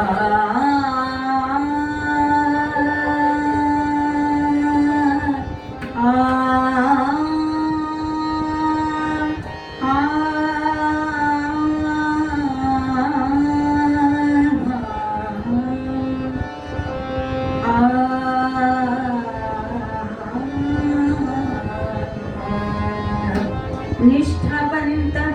Ah బంత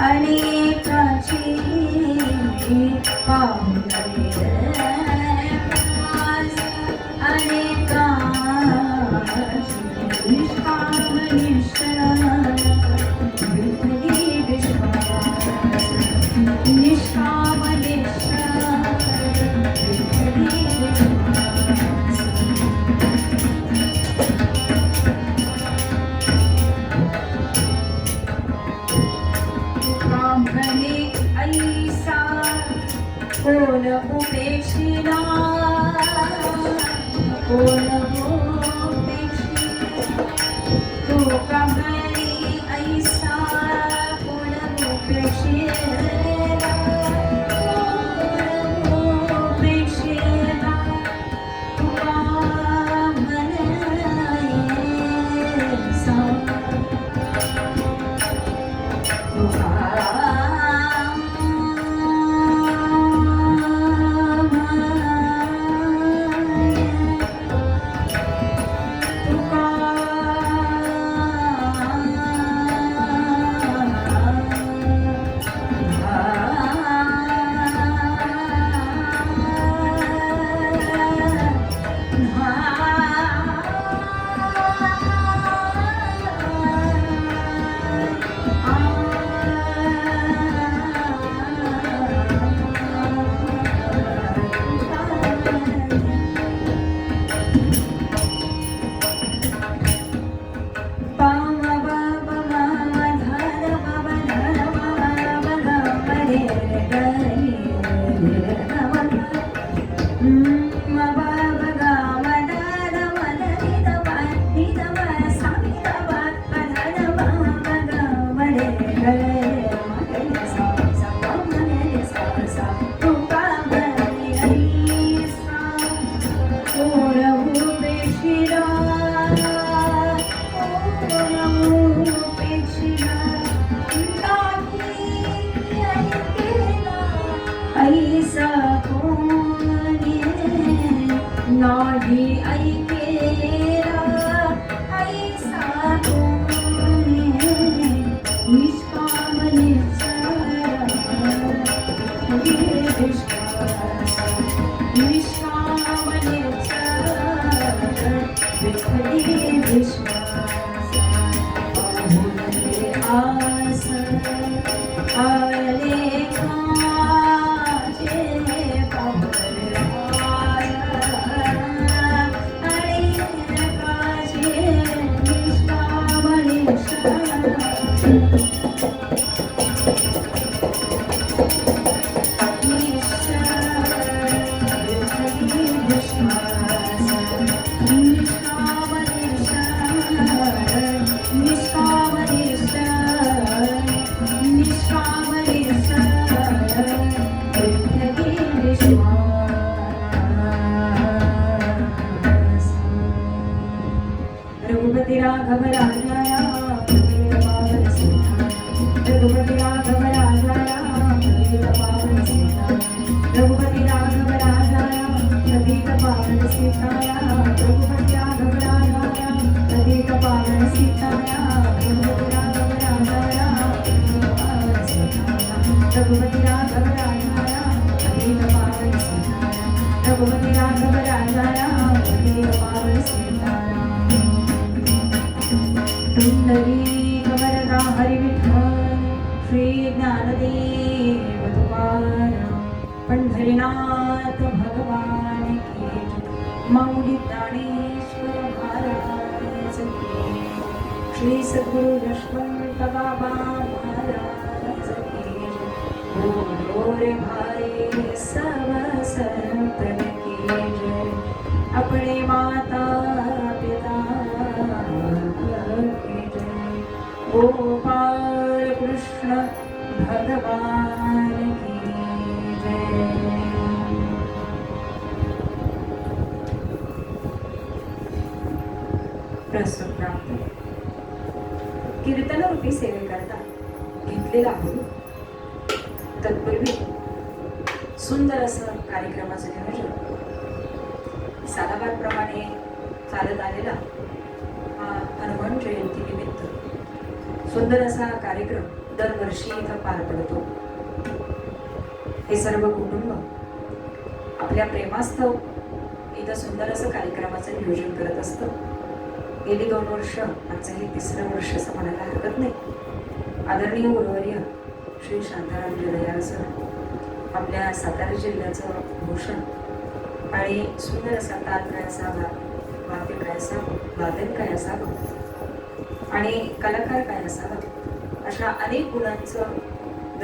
Ani prachini paunga ऐसा कोणी नाही ऐकेला ऐसा कोणी निष्काम निसारा निष्काम। निसारा विश्वास आस आ घबरा राघव जाया मेरा पावन सीता रघुपति राघव राजा मेरा पावन सीता रघुपति राघव राजा नदी का पावन सीताया रघुपति राघव राजा नदी का पावन सीताया रघुपति राघव राजा मेरा पावन सीताया रघुपति राघव राजा नदी का पावन सीताया रघुपति राघव राजा मेरा पावन सीताया पुंडरी कवरदा हरिविठ्ठल श्री ज्ञानदेव तुकाराम पंढरीनाथ भगवान की माऊली ज्ञानेश्वर महाराज की श्री सद्गुरु यशवंत बाबा महाराज की जय. भाई सब संतन की जय अपने गोपाल कृष्ण भगवान की जय। प्रस्तुत कीर्तन रूपी सेवेकरता. घेतलेला गुरु तत्पूर्वी सुंदर असं कार्यक्रमाचं नियोजन. सालाबादप्रमाणे चालत आलेला हा हनुमान जयंती निमित्त सुंदर असा कार्यक्रम दरवर्षी इथं पार पडतो. हे सर्व कुटुंब आपल्या प्रेमास्तव इथं सुंदर असं कार्यक्रमाचं नियोजन करत असतं. गेली दोन वर्ष आजचं हे तिसरं वर्ष असं म्हणायला हरकत नाही. आदरणीय गुरुवर्य श्री शांताराम जलयाळ सर आपल्या सातारा जिल्ह्याचं भूषण आणि सुंदर असा ताल काय असावा वाद्य काय असावं वादन काय असावं आणि कलाकार काय असावा? अशा अनेक गुणांचं